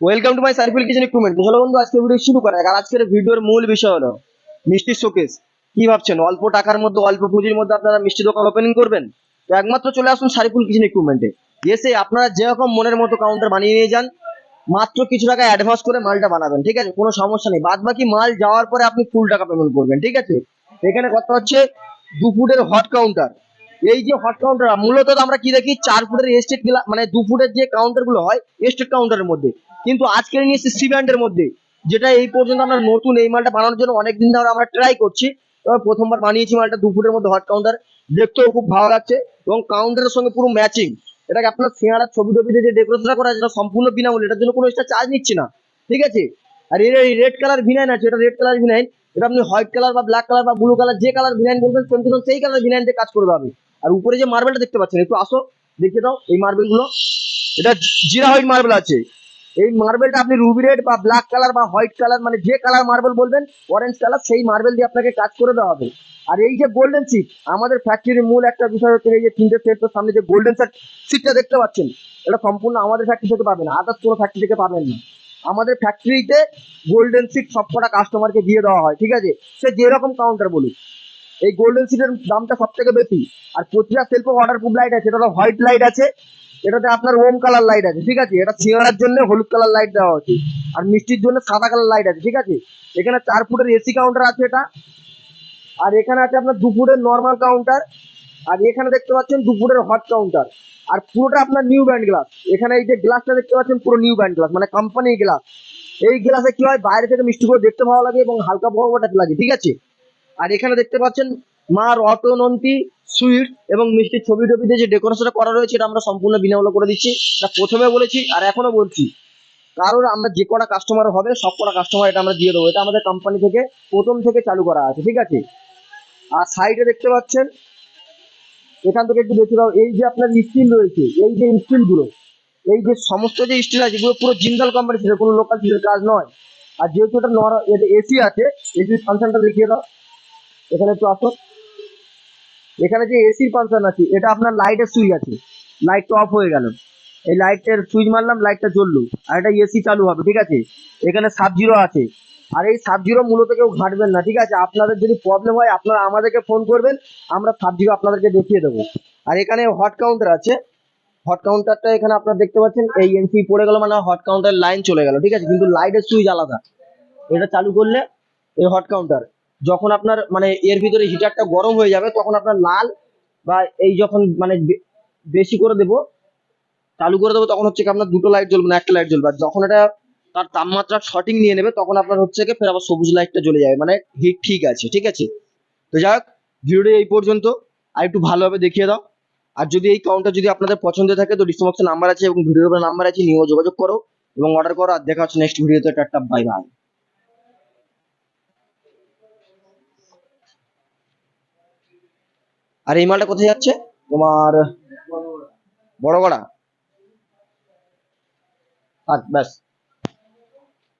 Welcome to my circle kitchen equipment চলো বন্ধু, আজকে ভিডিও শুরু করা আর আজকের ভিডিওর মূল বিষয় হলো মিষ্টির শোকেস কি ভাবছেন? অল্প টাকার মধ্যে, অল্প পুঁজির মধ্যে আপনারা মিষ্টি দোকান ওপেনিং করবেন? তো একমাত্র চলে আসুন সারিফুল কিচেন ইকুইপমেন্টে এসে আপনারা যেরকম মনের মতো কাউন্টার বানিয়ে নিয়ে যান, মাত্র কিছু টাকা অ্যাডভান্স করে মালটা বানাবেন, ঠিক আছে? কোনো সমস্যা নেই। বাদ বাকি মাল যাওয়ার পরে আপনি ফুল টাকা পেমেন্ট করবেন, ঠিক আছে? এখানে কথা হচ্ছে দু ফুটের হট কাউন্টার এই যে হট কাউন্টার মূলত আমরা কি দেখি, চার ফুটের এস্টেট মানে দু ফুটের যে কাউন্টারগুলো হয় এস্টেট কাউন্টারের মধ্যে। কিন্তু আজকে নিয়ে এসেছি সি ব্যান্ডের মধ্যে, যেটা এই পর্যন্ত আমরা নতুন এই মালটা বানানোর জন্য অনেকদিন ধরে আমরা ট্রাই করছি। প্রথমবার বানিয়েছি মালটা দু ফুটের মধ্যে হট কাউন্টার দেখতেও খুব ভালো লাগছে এবং কাউন্টারের সঙ্গে পুরো ম্যাচিং এটাকে আপনার সিঙ্গারার ছবি টবিতে যে ডেকোরেশনটা করা সেটা সম্পূর্ণ বিনামূল্যে, এটার জন্য কোনো এক্সট্রা চার্জ নিচ্ছি না। ঠিক আছে? আর এর রেড কালার ভিনাইন আছে, এটা রেড কালার ভিনাইন এটা আপনি হোয়াইট কালার বা ব্ল্যাক কালার বা ব্লু কালার যে কালার ভিনাইন বলবেন, সেম সেই কালার ভিনাইন দিয়ে কাজ করবে হবে আর উপরে যে মার্বেলটা দেখতে পাচ্ছেন, একটু আসো দেখে দাও, এই মার্বেলগুলো। এটা জিরা হোয়াইট মার্বেল আছে। এই মার্বেলটা আপনি রুবি রেড বা ব্ল্যাক কালার বা হোয়াইট কালার মানে যে কালার মার্বেল বলবেন অরেঞ্জ কালার সেই মার্বেল দিয়ে আপনাকে কাজ করে দেওয়া হবে। আর এই যে গোল্ডেন সিট আমাদের ফ্যাক্টরির মূল একটা বিষয় হচ্ছে এই যে তিনটে সেটের সামনে যে গোল্ডেন সেট সিটটা দেখতে পাচ্ছেন? এটা সম্পূর্ণ আমাদের ফ্যাক্টরি থেকে পাবেন আদার্স কোনো ফ্যাক্টরি থেকে পাবেন না। আমাদের ফ্যাক্টরিতে গোল্ডেন সিট সবকটা কাস্টমারকে দিয়ে দেওয়া হয়, ঠিক আছে? সে যেরকম কাউন্টার বলুক। এই গোল্ডেন সিটের দামটা সব থেকে বেশি। আর প্রতিটা সেলফে ওয়াটারপ্রুফ লাইট আছে এটা হোয়াইট লাইট আছে, এটাতে আপনার ওম কালার লাইট আছে, ঠিক আছে? এটা সিঙ্গারার জন্য হলুদ কালার লাইট দেওয়া হচ্ছে আর মিষ্টির জন্য সাদা কালার লাইট আছে, ঠিক আছে? এখানে চার ফুটের এসি কাউন্টার আছে এটা, আর এখানে আছে আপনার দু ফুটের নর্মাল কাউন্টার আর এখানে দেখতে পাচ্ছেন দু ফুটের হট কাউন্টার আর পুরোটা আপনার নিউ ব্যান্ড গ্লাস এখানে এই যে গ্লাসটা দেখতে পাচ্ছেন, পুরো নিউ ব্যান্ড গ্লাস মানে কোম্পানির গ্লাস এই গ্লাসে কি হয়? বাইরে থেকে মিষ্টিগুলো দেখতে ভালো লাগে এবং হালকা ফোটা লাগে, ঠিক আছে? আর এখানে দেখতে পাচ্ছেন মা রটনন্তী সুইট এবং মিষ্টির ছবি টবি দিয়ে যে ডেকোরেশনটা করা রয়েছে এটা আমরা সম্পূর্ণ বিনামূল্য করে দিচ্ছি। প্রথমে বলেছি আর এখনও বলছি কারণ আমরা যে কটা কাস্টমার হবে, সব কটা কাস্টমার এটা আমরা দিয়ে দেবো। এটা আমাদের কোম্পানি থেকে প্রথম থেকে চালু করা আছে, ঠিক আছে? আর সাইডে দেখতে পাচ্ছেন, এখান থেকে একটু দেখে দাও, এই যে আপনার স্টিল রয়েছে, এই যে স্টিলগুলো, এই যে সমস্ত যে স্টিল আছে, এগুলো পুরো জিন্দাল কোম্পানি ছিল, কোনো লোকাল স্টিলের কাজ নয়। আর যেহেতু এটা এসি আছে এসির ফাংশনটা দেখিয়ে দাও। এখানে একটু আসো। এখানে যে এসির ফাংশন আছে, এটা আপনার লাইটের সুইচ আছে। লাইটটা অফ হয়ে গেল। এই লাইটের সুইচ মারলাম লাইটটা জ্বললো। আর এটা এসি চালু হবে, ঠিক আছে? এখানে সাব জিরো আছে। আর এই সাব জিরো মূলত কেউ ঘাটবেন না, ঠিক আছে? আপনাদের যদি প্রবলেম হয়, আপনারা আমাদেরকে ফোন করবেন, আমরা সাব জিরো আপনাদেরকে দেখিয়ে দেবো। আর এখানে হট কাউন্টার আছে। হট কাউন্টারটা এখানে আপনারা দেখতে পাচ্ছেন, এই এনসি পড়ে গেল মানে হট কাউন্টার লাইন চলে গেল, ঠিক আছে? কিন্তু লাইটের সুইচ আলাদা। এটা চালু করলে এই হট কাউন্টার যখন আপনার মানে এর ভিতরে হিটারটা গরম হয়ে যাবে, তখন আপনার লাল বা এই যখন মানে বেশি করে দেবো, চালু করে দেবো, তখন হচ্ছে আপনার দুটো লাইট জ্বলবে না, একটা লাইট জ্বলবে। যখন এটা তার তাপমাত্রা সঠিক নিয়ে নেবে, তখন আপনার হচ্ছে কি ফের আবার সবুজ লাইটটা জ্বলে যাবে। মানে হিট ঠিক আছে ঠিক আছে? তো যাই হোক, ভিডিওটা এই পর্যন্ত। আর একটু ভালোভাবে দেখিয়ে দাও। আর যদি এই কাউন্টার যদি আপনাদের পছন্দ থাকে, তো ডিসক্রিপশন নাম্বার আছে এবং ভিডিওর নাম্বার আছে, নিয়েও যোগাযোগ করো এবং অর্ডার করো। আর দেখা হচ্ছে নেক্সট ভিডিওতে টাটা বাই বাই আর এই মালটা কোথায় যাচ্ছে? তোমার বড়গড়া। আচ্ছা ব্যাস।